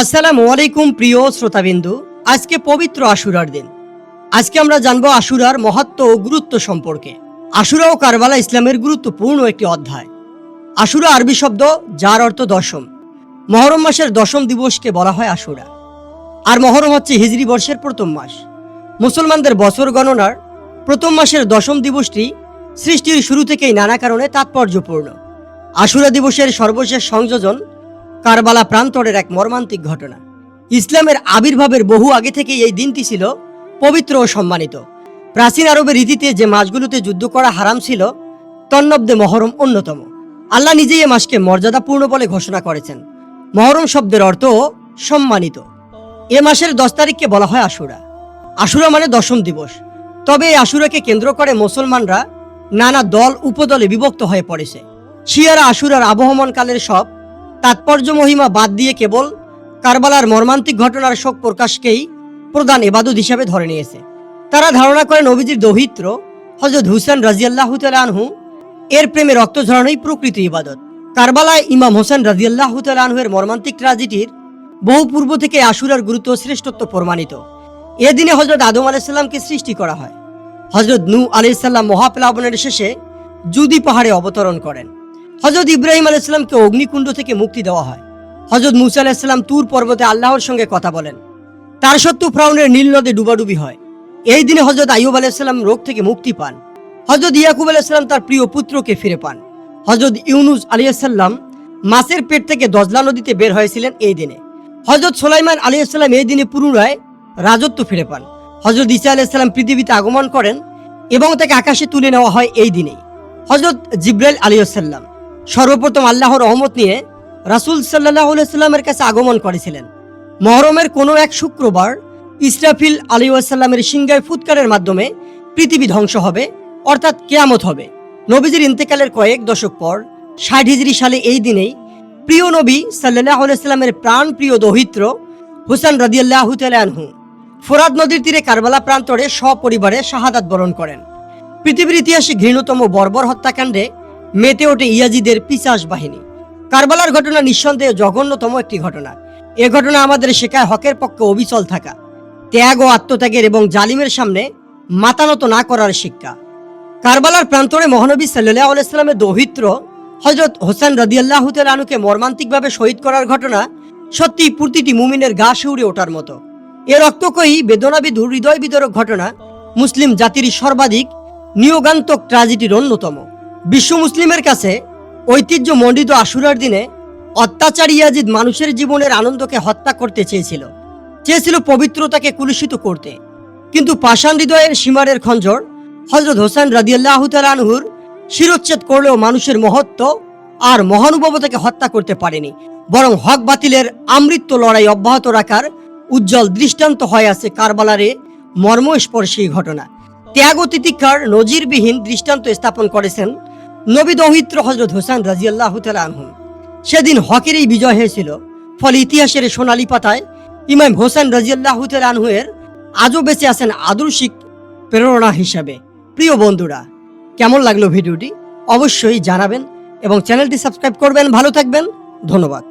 আসসালামু আলাইকুম প্রিয় শ্রোতাবিন্দু, আজকে পবিত্র আশুরার দিন। আজকে আমরা জানব আশুরার মহত্ব ও গুরুত্ব সম্পর্কে। আশুরা ও কারবালা ইসলামের গুরুত্বপূর্ণ একটি অধ্যায়। আশুরা আরবি শব্দ, যার অর্থ দশম। মহরম মাসের দশম দিবসকে বলা হয় আশুরা। আর মহরম হচ্ছে হিজরি বর্ষের প্রথম মাস। মুসলমানদের বছর গণনার প্রথম মাসের দশম দিবসটি সৃষ্টির শুরু থেকেই নানা কারণে তাৎপর্যপূর্ণ। আশুরা দিবসের সর্বশেষ সংযোজন কারবালা প্রান্তরের এক মর্মান্তিক ঘটনা। ইসলামের আবির্ভাবের বহু আগে থেকে এই দিনটি ছিল পবিত্র ও সম্মানিত। প্রাচীন আরবের রীতিতে যে মাসগুলোতে যুদ্ধ করা হারাম ছিল তন্নব্দে মহরম অন্যতম। আল্লাহ নিজেই এ মাসকে মর্যাদাপূর্ণ বলে ঘোষণা করেছেন। মহরম শব্দের অর্থ সম্মানিত। এ মাসের দশ তারিখকে বলা হয় আশুরা। আশুরা মানে দশম দিবস। তবে এই আশুরাকে কেন্দ্র করে মুসলমানরা নানা দল, উপদলে বিভক্ত হয়ে পড়েছে। শিয়ারা আশুরার আবহমানকালের সব তাৎপর্য মহিমা বাদ দিয়ে কেবল কারবালার মর্মান্তিক ঘটনার শোক প্রকাশকেই প্রধান এবাদত হিসাবে ধরে নিয়েছে। তারা ধারণা করেন অভিজিৎ দৌহিত্র হজরত হুসেন রাজিয়াল্লাহ আনহু, এর প্রেমে রক্ত ঝরানোই প্রকৃত ইবাদত। কারবালায় ইমাম হোসেন রাজিয়াল্লাহ এর মর্মান্তিক ট্রাজেডির বহু পূর্ব থেকে আশুরার গুরুত্ব শ্রেষ্ঠত্ব প্রমাণিত। এদিনে হজরত আদম আলাইসাল্লামকে সৃষ্টি করা হয়। হজরত নু আলাইসাল্লাম মহাপ্লাবনের শেষে জুদি পাহাড়ে অবতরণ করেন। হজরত ইব্রাহিম আলাইসাল্লামকে অগ্নিকুণ্ড থেকে মুক্তি দেওয়া হয়। হজরত মুসা আলাইসাল্লাম তুর পর্বতে আল্লাহর সঙ্গে কথা বলেন। তার সত্ত্বেও ফ্রাউনের নীল নদে ডুবাডুবি হয়। এই দিনে হজরত আইয়ুব আলাইসাল্লাম রোগ থেকে মুক্তি পান। হজরত ইয়াকুব আলাইসাল্লাম তার প্রিয় পুত্রকে ফিরে পান। হজরত ইউনুস আলিয়াল্লাম মাছের পেট থেকে দজলা নদীতে বের হয়েছিলেন এই দিনে। হজরত সোলাইমান আলিয়াল্লাম এই দিনে পুনরায় রাজত্ব ফিরে পান। হজরত ইসা আলাইসাল্লাম পৃথিবীতে আগমন করেন এবং তাকে আকাশে তুলে নেওয়া হয় এই দিনেই। হজরত জিব্রাইল আলিয়াল্লাম সর্বপ্রথম আল্লাহর রহমত নিয়ে রাসুল সাল্লাহ সাল্লামের কাছে আগমন করেছিলেন। মহরমের কোনো এক শুক্রবার ইসরাফিল আলী আসাল্লামের সিংহায় ফুৎকারের মাধ্যমে পৃথিবী ধ্বংস হবে, অর্থাৎ কেয়ামত হবে। নবীজির ইন্তেকালের কয়েক দশক পর, ষাট হিজরি সালে এই দিনেই প্রিয় নবী সাল্লাহ সাল্লামের প্রাণ প্রিয় দৌহিত্র হুসান রাদিয়াল্লাহ আনহু ফোরাদ নদীর তীরে কারবালা প্রান্তরে সপরিবারে শাহাদাত বরণ করেন। পৃথিবীর ইতিহাসে ঘৃণতম বর্বর হত্যাকাণ্ডে মেতে ওঠে ইয়াজিদের পিসাস বাহিনী। কারবালার ঘটনা নিঃসন্দেহে জঘন্যতম একটি ঘটনা। এ ঘটনা আমাদের শেখায় হকের পক্ষে অবিচল থাকা, ত্যাগ ও আত্মত্যাগের এবং জালিমের সামনে মাতানত না করার শিক্ষা। কারবালার প্রান্তরে মহানবী সাল্লাহ দৌহিত্র হজরত হোসেন রাদিয়াল্লাহ আনুকে মর্মান্তিকভাবে শহীদ করার ঘটনা সত্যি প্রতিটি মুমিনের গা শিউরে ওঠার মতো। এ রক্তকয়ী বেদনাবিধুর হৃদয় বিদরক ঘটনা মুসলিম জাতির সর্বাধিক নিয়োগান্তক ট্রাজেডির অন্যতম। বিশ্ব মুসলিমের কাছে ঐতিহ্য মণ্ডিত আশুরার দিনে অত্যাচারী ইয়াজিদ মানুষের জীবনের আনন্দকে হত্যা করতে চেয়েছিল। চেয়েছিল পবিত্রতাকে কুলুষিত করতে। কিন্তু পাষাণ হৃদয়ের সীমারের খঞ্জর হজরত হোসেন রাদিয়াল্লাহ আনহুর শিরোচ্ছেদ করলেও মানুষের মহত্ব আর মহানুভবতাকে হত্যা করতে পারেনি। বরং হক বাতিলের আমৃত্য লড়াই অব্যাহত রাখার উজ্জ্বল দৃষ্টান্ত হয়ে আছে কারবালারে মর্মস্পর্শী ঘটনা। ত্যাগ তিতিক্ষার নজিরবিহীন দৃষ্টান্ত স্থাপন করেছেন নবী দৌহিত্র হজরত হোসেন রাজিয়াল্লাহ আনহুম সেদিন হকের এই বিজয় হয়েছিল। ফলে ইতিহাসের সোনালি পাতায় ইমাম হোসেন রাজিয়াল্লাহ আনহুয়ের আজও বেঁচে আছেন আদর্শিক প্রেরণা হিসাবে। প্রিয় বন্ধুরা, কেমন লাগল ভিডিওটি? অবশ্যই জানাবেন এবং চ্যানেলটি সাবস্ক্রাইব করবেন। ভালো থাকবেন। ধন্যবাদ।